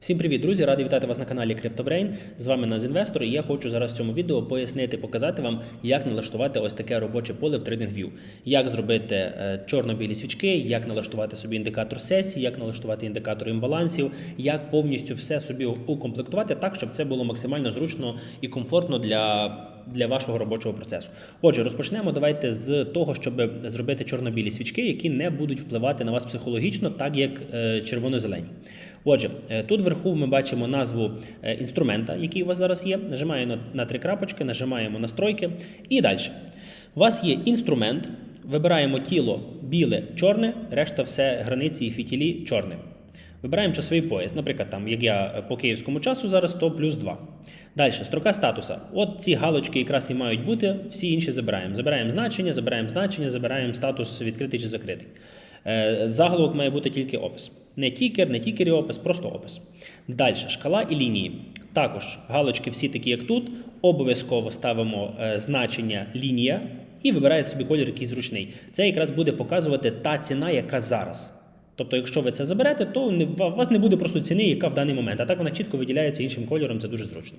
Всім привіт, друзі! Радий вітати вас на каналі CryptoBrain. З вами Назінвестор, і я хочу зараз в цьому відео пояснити, показати вам, як налаштувати ось таке робоче поле в TradingView. Як зробити е, чорно-білі свічки, як налаштувати собі індикатор сесії, як налаштувати індикатор імбалансів, як повністю все собі укомплектувати так, щоб це було максимально зручно і комфортно для. Для вашого робочого процесу. Отже, розпочнемо. Давайте з того, щоб зробити чорно-білі свічки, які не будуть впливати на вас психологічно, так як е, червоно-зелені. Отже, е, тут вверху ми бачимо назву е, інструмента, який у вас зараз є. Нажимаємо на, три крапочки, нажимаємо настройки. І далі. У вас є інструмент. Вибираємо тіло біле, чорне, решта все границі і фітілі чорне. Вибираємо часовий пояс. Наприклад, там, як я по київському часу зараз, то плюс 2. Далі, строка статуса. От ці галочки якраз і мають бути, всі інші забираємо. Забираємо значення, забираємо значення, забираємо статус відкритий чи закритий. Е, Заголовок має бути тільки опис. Не тікер, не тікер і опис, просто опис. Далі, шкала і лінії. Також галочки всі такі, як тут. Обов'язково ставимо е, значення лінія і вибираєте собі колір, який зручний. Це якраз буде показувати та ціна, яка зараз. Тобто, якщо ви це заберете, то не, у вас не буде просто ціни, яка в даний момент. А так вона чітко виділяється іншим кольором, це дуже зручно.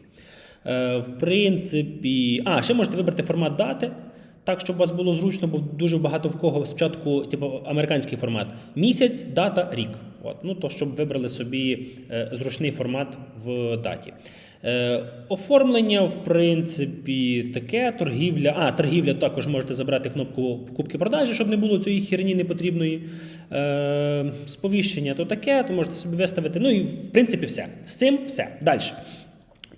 Е, в принципі, а, ще можете вибрати формат дати. Так, щоб у вас було зручно, бо дуже багато в кого спочатку, типу, американський формат місяць, дата, рік. От. Ну, то щоб вибрали собі е, зручний формат в даті. Е, оформлення, в принципі, таке, торгівля. А, торгівля також можете забрати кнопку покупки продажі, щоб не було цієї херні непотрібної. Е, сповіщення то таке, то можете собі виставити. Ну і в принципі все. З цим все. Далі.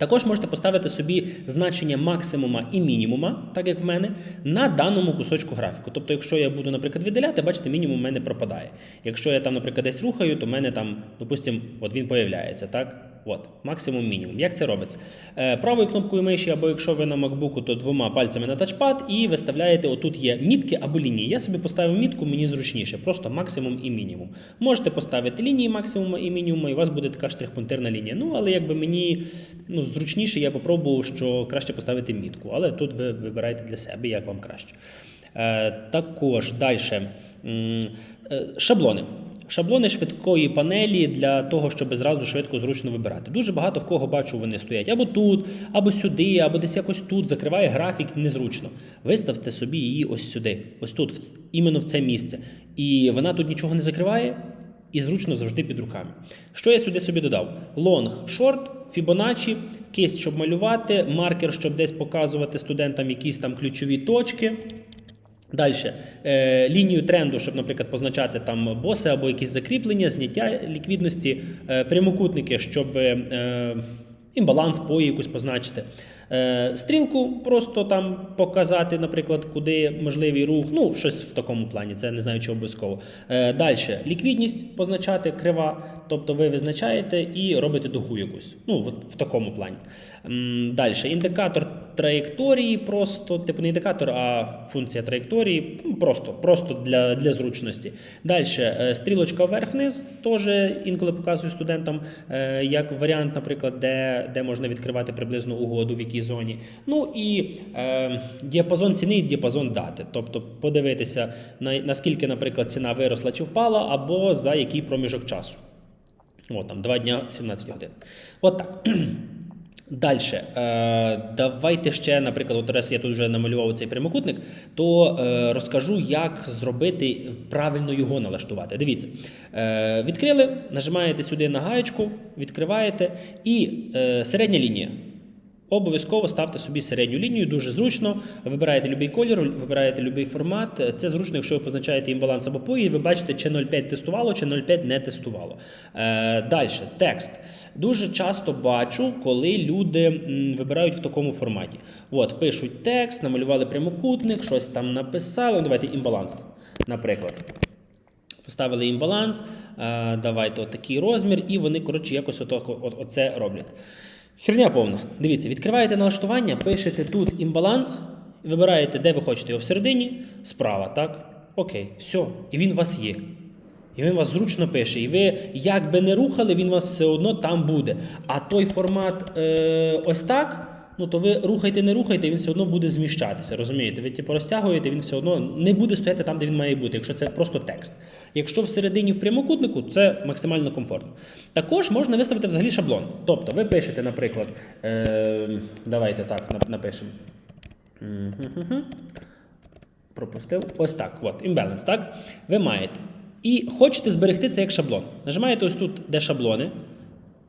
Також можете поставити собі значення максимума і мінімума, так як в мене, на даному кусочку графіку. Тобто, якщо я буду, наприклад, віддаляти, бачите, мінімум в мене пропадає. Якщо я там, наприклад, десь рухаю, то в мене там, допустимо, от він появляється, так? От, максимум мінімум. Як це робиться? Е, правою кнопкою миші, або якщо ви на MacBook, то двома пальцями на тачпад, і виставляєте, отут є мітки або лінії. Я собі поставив мітку, мені зручніше, просто максимум і мінімум. Можете поставити лінії максимуму і мінімуму, і у вас буде така штрих-пунктирна лінія. Ну, але якби мені ну, зручніше, я попробував, що краще поставити мітку. Але тут ви вибираєте для себе, як вам краще. Е, також далі. Шаблони. Шаблони швидкої панелі для того, щоб зразу швидко зручно вибирати. Дуже багато в кого бачу, вони стоять або тут, або сюди, або десь якось тут. Закриває графік незручно. Виставте собі її ось сюди, ось тут, іменно в це місце. І вона тут нічого не закриває. І зручно завжди під руками. Що я сюди собі додав? Лонг, шорт, Фібоначчі, кисть, щоб малювати, маркер, щоб десь показувати студентам якісь там ключові точки. Далі е, лінію тренду, щоб, наприклад, позначати там боси або якісь закріплення, зняття ліквідності, е, прямокутники, щоб е, імбаланс по якусь позначити. Е, стрілку просто там показати, наприклад, куди можливий рух, ну, щось в такому плані, це не знаю, чи обов'язково. Е, Далі ліквідність позначати крива, тобто ви визначаєте і робите дугу якусь. Ну, от в такому плані. Далі індикатор траєкторії, просто, типу не індикатор, а функція траєкторії, ну, просто, просто для, для зручності. Далі стрілочка вверх-вниз, теж інколи показую студентам, е, як варіант, наприклад, де, де можна відкривати приблизно угоду, в якій зоні. Ну і е, діапазон ціни і діапазон дати. Тобто подивитися, на, наскільки, наприклад, ціна виросла чи впала, або за який проміжок часу. О, там 2 дня 17 годин. От так. Далі, е, давайте ще, наприклад, от раз я тут вже намалював цей прямокутник, то е, розкажу, як зробити правильно його налаштувати. Дивіться, е, відкрили, нажимаєте сюди на гаєчку, відкриваєте і середня лінія. Обов'язково ставте собі середню лінію, дуже зручно. Вибираєте будь-який колір, вибираєте будь-який формат. Це зручно, якщо ви позначаєте імбаланс або пої, ви бачите, чи 0,5 тестувало, чи 0,5 не тестувало. Е, Далі, текст. Дуже часто бачу, коли люди вибирають в такому форматі. От, пишуть текст, намалювали прямокутник, щось там написали. Ну, Давайте імбаланс, наприклад. Поставили їм баланс, е, давайте отакий розмір, і вони, коротше, якось отако, от, оце роблять. Херня повна. Дивіться, відкриваєте налаштування, пишете тут імбаланс, вибираєте, де ви хочете його всередині, справа, так? Окей, все. І він у вас є. І він вас зручно пише. І ви, як би не рухали, він у вас все одно там буде. А той формат е, ось так. Ну то ви рухайте, не рухайте, він все одно буде зміщатися. Розумієте? Ви типу розтягуєте, він все одно не буде стояти там, де він має бути, якщо це просто текст. Якщо всередині в прямокутнику, це максимально комфортно. Також можна виставити взагалі шаблон. Тобто ви пишете, наприклад, е, давайте так напишемо. Пропустив. Ось так. От, imbalance, так? Ви маєте. І хочете зберегти це як шаблон. Нажимаєте ось тут, де шаблони.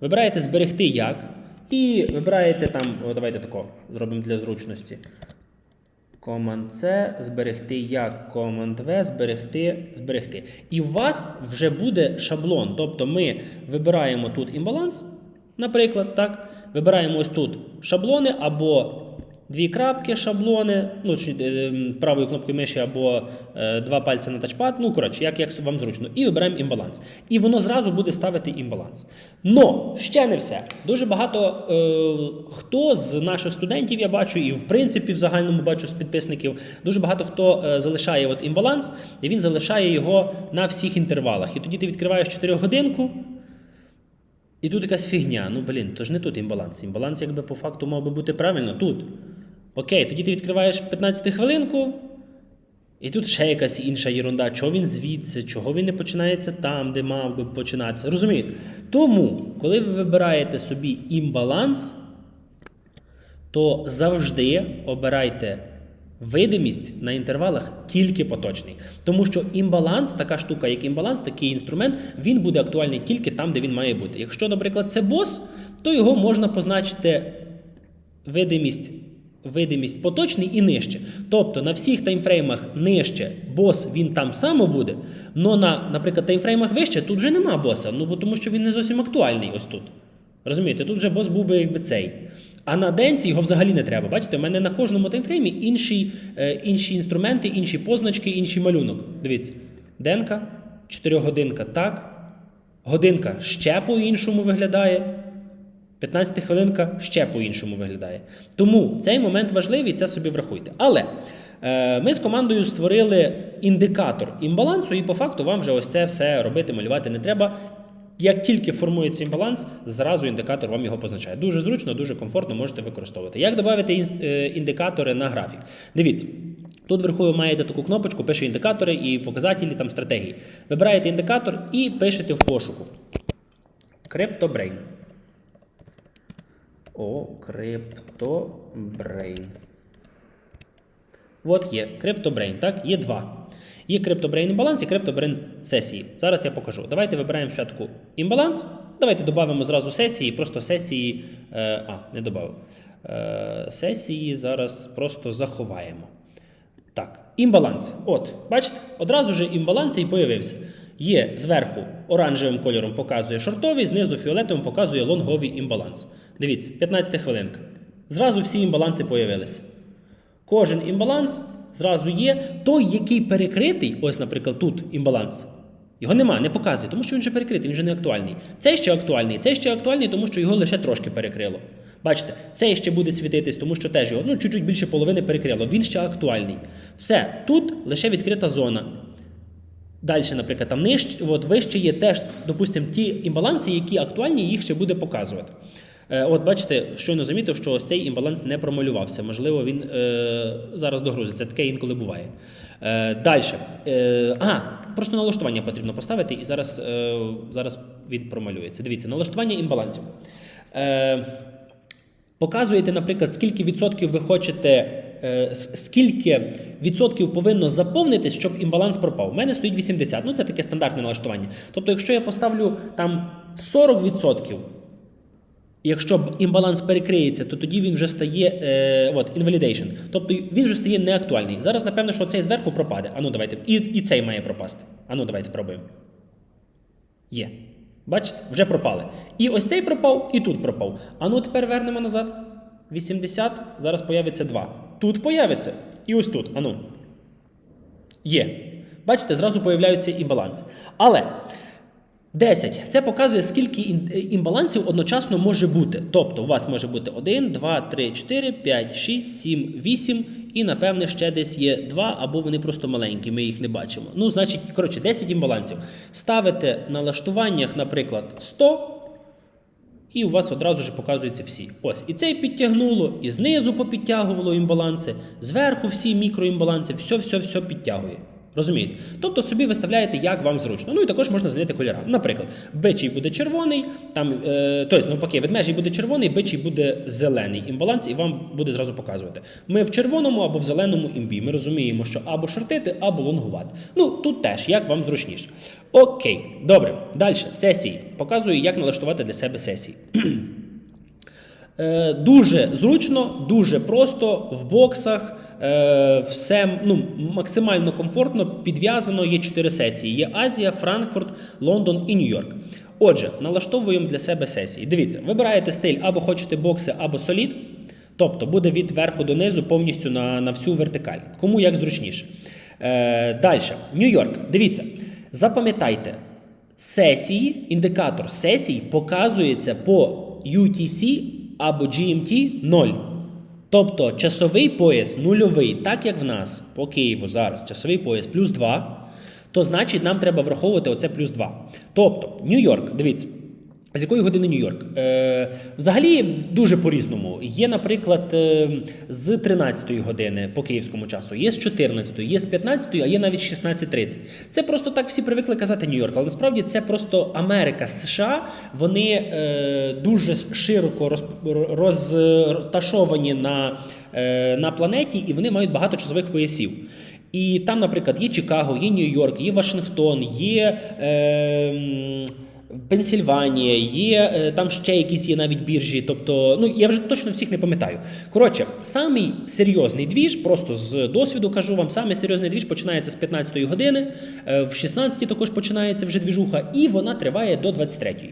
Вибираєте зберегти як. І вибираєте там, давайте тако, зробимо для зручності. Command C, зберегти як, Command V, зберегти, зберегти. І у вас вже буде шаблон. Тобто ми вибираємо тут імбаланс, наприклад, так. Вибираємо ось тут шаблони або дві крапки шаблони, ну, е, правою кнопкою миші або е, два пальці на тачпад. Ну, коротше, як, як вам зручно. І вибираємо імбаланс. І воно зразу буде ставити імбаланс. Но ще не все. Дуже багато е, хто з наших студентів я бачу, і в принципі в загальному бачу з підписників, дуже багато хто е, залишає от імбаланс, і він залишає його на всіх інтервалах. І тоді ти відкриваєш 4 годинку. І тут якась фігня. Ну, блін, то ж не тут імбаланс. Імбаланс, якби по факту мав би бути правильно тут. Окей, тоді ти відкриваєш 15 хвилинку, і тут ще якась інша єрунда. Чого він звідси, чого він не починається там, де мав би починатися. Розумієте? Тому, коли ви вибираєте собі імбаланс, то завжди обирайте видимість на інтервалах тільки поточний. Тому що імбаланс, така штука, як імбаланс, такий інструмент, він буде актуальний тільки там, де він має бути. Якщо, наприклад, це бос, то його можна позначити видимість. Видимість поточний і нижче. Тобто на всіх таймфреймах нижче бос він там само буде, але на, наприклад, таймфреймах вище тут вже нема боса, ну тому що він не зовсім актуальний ось тут. Розумієте, тут вже бос був би якби цей. А на денці його взагалі не треба. Бачите, у мене на кожному таймфреймі інші, е, інші інструменти, інші позначки, інший малюнок. Дивіться, денка, 4 годинка так, годинка ще по-іншому виглядає. 15 хвилинка ще по-іншому виглядає. Тому цей момент важливий, це собі врахуйте. Але е, ми з командою створили індикатор імбалансу, і по факту вам вже ось це все робити, малювати не треба. Як тільки формується імбаланс, зразу індикатор вам його позначає. Дуже зручно, дуже комфортно можете використовувати. Як додати е, індикатори на графік? Дивіться. Тут вверху ви маєте таку кнопочку, пише індикатори і показателі там стратегії. Вибираєте індикатор і пишете в пошуку. CryptoBrain. О, CryptoBrain. От є CryptoBrain, так? Є два. Є CryptoBrain імбаланс і CryptoBrain сесії. Зараз я покажу. Давайте вибираємо спочатку імбаланс. Давайте додамо зразу сесії, просто сесії. Е, а, не додав. Е, сесії зараз просто заховаємо. Так, імбаланс. От, бачите, одразу ж імбаланс і появився. Є зверху оранжевим кольором показує шортовий, знизу фіолетовим показує лонговий імбаланс. Дивіться, 15 хвилинка. Зразу всі імбаланси появилися. Кожен імбаланс зразу є. Той, який перекритий, ось, наприклад, тут імбаланс. Його нема, не показує, тому що він вже перекритий, він вже не актуальний. Цей ще актуальний, цей ще актуальний, тому що його лише трошки перекрило. Бачите, цей ще буде світитись, тому що теж його ну, чуть-чуть більше половини перекрило. Він ще актуальний. Все, тут лише відкрита зона. Далі, наприклад, там нижче, от вище є теж, допустимо, ті імбаланси, які актуальні, їх ще буде показувати. Е, от бачите, щойно замітив, що ось цей імбаланс не промалювався. Можливо, він е, зараз догрузиться. Таке інколи буває. Е, Далі. Е, а, просто налаштування потрібно поставити, і зараз, е, зараз він промалюється. Дивіться, налаштування імбалансів. Е, Показуєте, наприклад, скільки відсотків ви хочете, е, скільки відсотків повинно заповнитись, щоб імбаланс пропав. У мене стоїть 80. Ну це таке стандартне налаштування. Тобто, якщо я поставлю там 40%, якщо імбаланс перекриється, то тоді він вже стає е, от, invalidation. Тобто він вже стає неактуальний. Зараз, напевно, що цей зверху пропаде. Ану, давайте. І, і цей має пропасти. Ану, давайте пробуємо. Є. Бачите, вже пропали. І ось цей пропав, і тут пропав. А ну тепер вернемо назад. 80, зараз появиться 2. Тут появиться. І ось тут. Ану. Є. Бачите, зразу появляються імбаланси. Але 10. Це показує, скільки е, імбалансів одночасно може бути. Тобто, у вас може бути 1, 2, 3, 4, 5, 6, 7, 8, і, напевне, ще десь є 2, або вони просто маленькі, ми їх не бачимо. Ну, значить, коротше, 10 імбалансів. Ставите на лаштуваннях, наприклад, 100. І у вас одразу ж показуються всі. Ось. І це підтягнуло, і знизу попідтягувало імбаланси, зверху всі мікроімбаланси, все-все-все підтягує. Розумієте? Тобто собі виставляєте, як вам зручно. Ну і також можна змінити кольори. Наприклад, бичий буде червоний, там, е, тобто, навпаки, ведмежий буде червоний, бичий буде зелений імбаланс, і вам буде зразу показувати. Ми в червоному або в зеленому імбі. Ми розуміємо, що або шортити, або лонгувати. Ну, тут теж, як вам зручніше. Окей, добре. Далі, сесії. Показую, як налаштувати для себе сесії. Е, Дуже зручно, дуже просто в боксах. Е, Все ну, максимально комфортно підв'язано. Є чотири сесії: є Азія, Франкфурт, Лондон і Нью-Йорк. Отже, налаштовуємо для себе сесії. Дивіться, вибираєте стиль або хочете бокси, або солід. Тобто буде від верху до низу повністю на, на всю вертикаль. Кому як зручніше. Е, Далі, Нью-Йорк. Дивіться, запам'ятайте, сесії, індикатор сесій показується по UTC або GMT 0. Тобто часовий пояс нульовий, так як в нас по Києву зараз часовий пояс плюс 2, то значить нам треба враховувати оце плюс 2. Тобто, Нью-Йорк, дивіться. З якої години Нью-Йорк? Е, взагалі дуже по-різному. Є, наприклад, е, з 13-ї години по київському часу, є з 14-ї, є з 15-ї, а є навіть 16.30. Це просто так всі привикли казати Нью-Йорк, але насправді це просто Америка, США. Вони е, дуже широко розп- розташовані на, е, на планеті, і вони мають багато часових поясів. І там, наприклад, є Чикаго, є Нью-Йорк, є Вашингтон, є. Е, Пенсільванія, є е, там ще якісь є навіть біржі. Тобто, ну я вже точно всіх не пам'ятаю. Коротше, самий серйозний двіж, просто з досвіду кажу вам, самий серйозний двіж починається з 15 години, е, в 16 також починається вже двіжуха, і вона триває до 23-ї.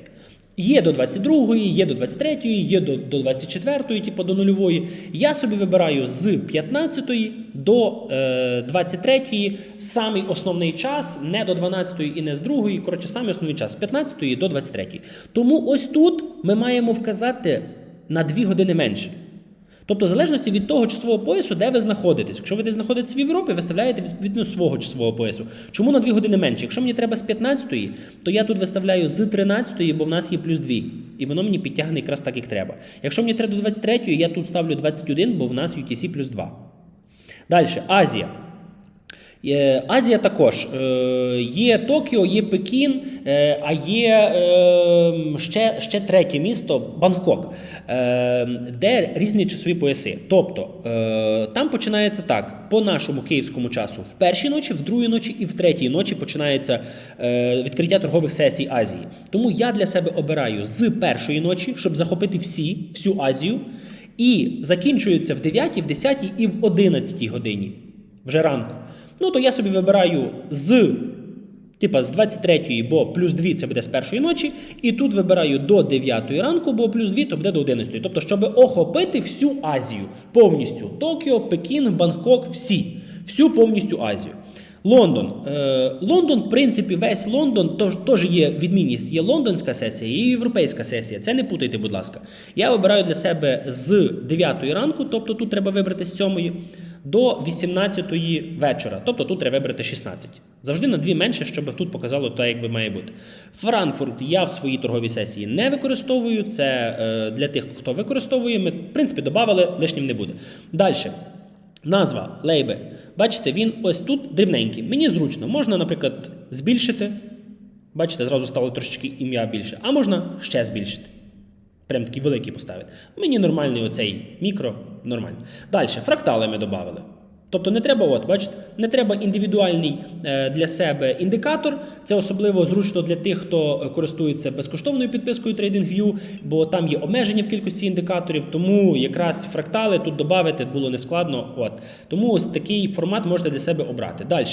Є до 22-ї, є до 23-ї, є до, до 24-ї, типу до нульової. Я собі вибираю з 15-ї до е, 23-ї самий основний час, не до 12-ї і не з 2-ї. Коротше, самий основний час з 15-ї до 23-ї. Тому ось тут ми маємо вказати на 2 години менше. Тобто, в залежності від того часового поясу, де ви знаходитесь. Якщо ви десь знаходитесь в Європі, ви виставляєте відповідно свого часового поясу. Чому на 2 години менше? Якщо мені треба з 15-ї, то я тут виставляю з 13-ї, бо в нас є плюс 2. І воно мені підтягне якраз так, як треба. Якщо мені треба до 23-ї, я тут ставлю 21, бо в нас UTC плюс 2. Далі, Азія. Азія також Е, є Токіо, є Пекін, е, а є е, ще, ще третє місто Бангкок, е, де різні часові пояси. Тобто там починається так: по нашому київському часу в першій ночі, в другій ночі і в третій ночі починається відкриття торгових сесій Азії. Тому я для себе обираю з першої ночі, щоб захопити всі, всю Азію, і закінчується в 9, в 10 і в 11 годині вже ранку. Ну, то я собі вибираю з, типа, з 23-ї, бо плюс 2 це буде з першої ночі, і тут вибираю до 9-ї ранку, бо плюс 2 то буде до 11-ї. Тобто, щоб охопити всю Азію повністю. Токіо, Пекін, Бангкок, всі. Всю повністю Азію. Лондон. Е, Лондон, в принципі, весь Лондон теж є відмінність. Є лондонська сесія і європейська сесія. Це не путайте, будь ласка. Я обираю для себе з 9 ранку, тобто тут треба вибрати з 7 до 18 вечора. Тобто тут треба вибрати 16. Завжди на дві менше, щоб тут показало те, як би має бути. Франкфурт я в своїй торговій сесії не використовую. Це е, для тих, хто використовує. Ми, в принципі, додали, лишнім не буде. Далі. Назва лейби. Бачите, він ось тут дрібненький. Мені зручно. Можна, наприклад, збільшити. Бачите, зразу стало трошечки ім'я більше, а можна ще збільшити. Прям такий великий поставити. Мені нормальний оцей мікро, нормально. Далі, фрактали ми додали. Тобто не треба, от, бачите, не треба індивідуальний е, для себе індикатор. Це особливо зручно для тих, хто користується безкоштовною підпискою TradingView, бо там є обмеження в кількості індикаторів, тому якраз фрактали тут додати було нескладно. От. Тому ось такий формат можна для себе обрати. Далі.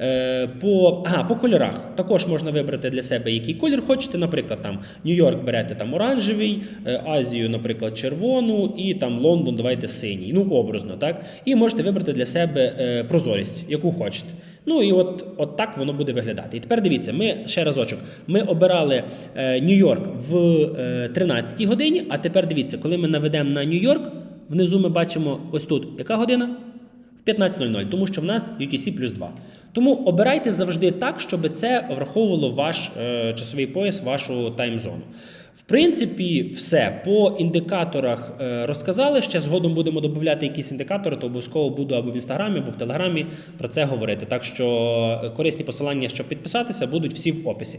Е, по, ага, по кольорах також можна вибрати для себе, який колір хочете. Наприклад, там Нью-Йорк берете там оранжевий, е, Азію, наприклад, червону, і там Лондон давайте синій. Ну, образно, так? І можете вибрати для себе е, прозорість, яку хочете. Ну і от, от так воно буде виглядати. І тепер дивіться, ми ще разочок. Ми обирали е, Нью-Йорк в е, 13 годині, а тепер дивіться, коли ми наведемо на Нью-Йорк, внизу ми бачимо ось тут. Яка година? В 15.00, тому що в нас UTC плюс 2. Тому обирайте завжди так, щоб це враховувало ваш е, часовий пояс, вашу таймзону. В принципі, все по індикаторах е, розказали. Ще згодом будемо додати якісь індикатори, то обов'язково буду або в інстаграмі, або в телеграмі про це говорити. Так що е, корисні посилання, щоб підписатися, будуть всі в описі.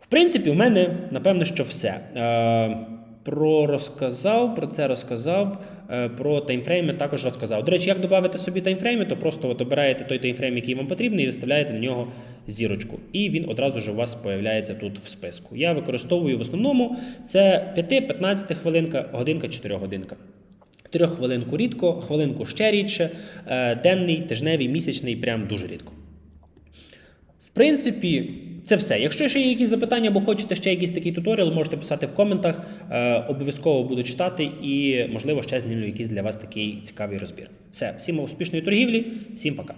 В принципі, в мене напевно, що все. Е, Про розказав, про це розказав. Е, Про таймфрейми також розказав. До речі, як додати собі таймфрейми, то просто от обираєте той таймфрейм, який вам потрібний, і виставляєте на нього зірочку. І він одразу ж у вас появляється тут в списку. Я використовую в основному це 5-15 хвилинка, годинка, 4 годинка. Трьоххвилинку рідко, хвилинку ще рідше, е, денний, тижневий, місячний, прям дуже рідко. В принципі, це все. Якщо ще є якісь запитання або хочете ще якийсь такий туторіал, можете писати в коментах. Е, обов'язково буду читати і, можливо, ще знімлю якийсь для вас такий цікавий розбір. Все, всім успішної торгівлі, всім пока.